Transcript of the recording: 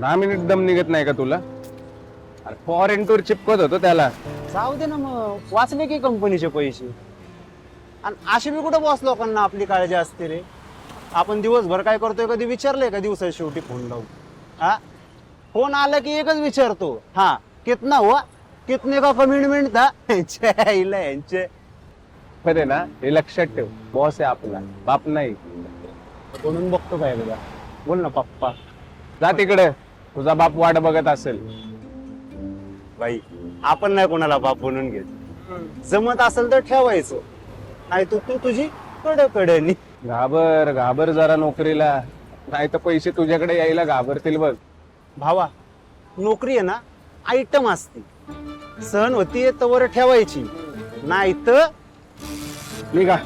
दहा मिनिट दम निघत नाही का तुला? अरे फॉरेन टूर चिपकत होतो त्याला. जाऊ दे ना मग. वाचले की कंपनीचे पैसे? आणि अशी बी कुठं बॉस लोकांना आपली काळजी असते रे? आपण दिवसभर काय करतोय कधी विचारलंय का दिवसात शेवटी फोन लावून? हा? फोन आला की एकच विचारतो. हा कितना हुआ? कितने का कमिटमेंट था? यांचे आईला यांचे. खरे ना हे लक्षात ठेव. बॉस आहे आपला. बाप नाही. म्हणून बघतो काय बघा. बोल ना पप्पा. जा तिकडे. तुझा बाप वाट बघत असेल. बाई आपण नाही कोणाला बाप बनवून घेत. जमत असेल तर ठेवायचं. नाही तू तू तुझी कडे कडेनी घाबर घाबर जरा नोकरीला. नाही तर पैसे तुझ्याकडे यायला घाबरतील बघ. भावा नोकरी आहे ना आयटम असते. सहन होती तवर ठेवायची. नाही तर निघा.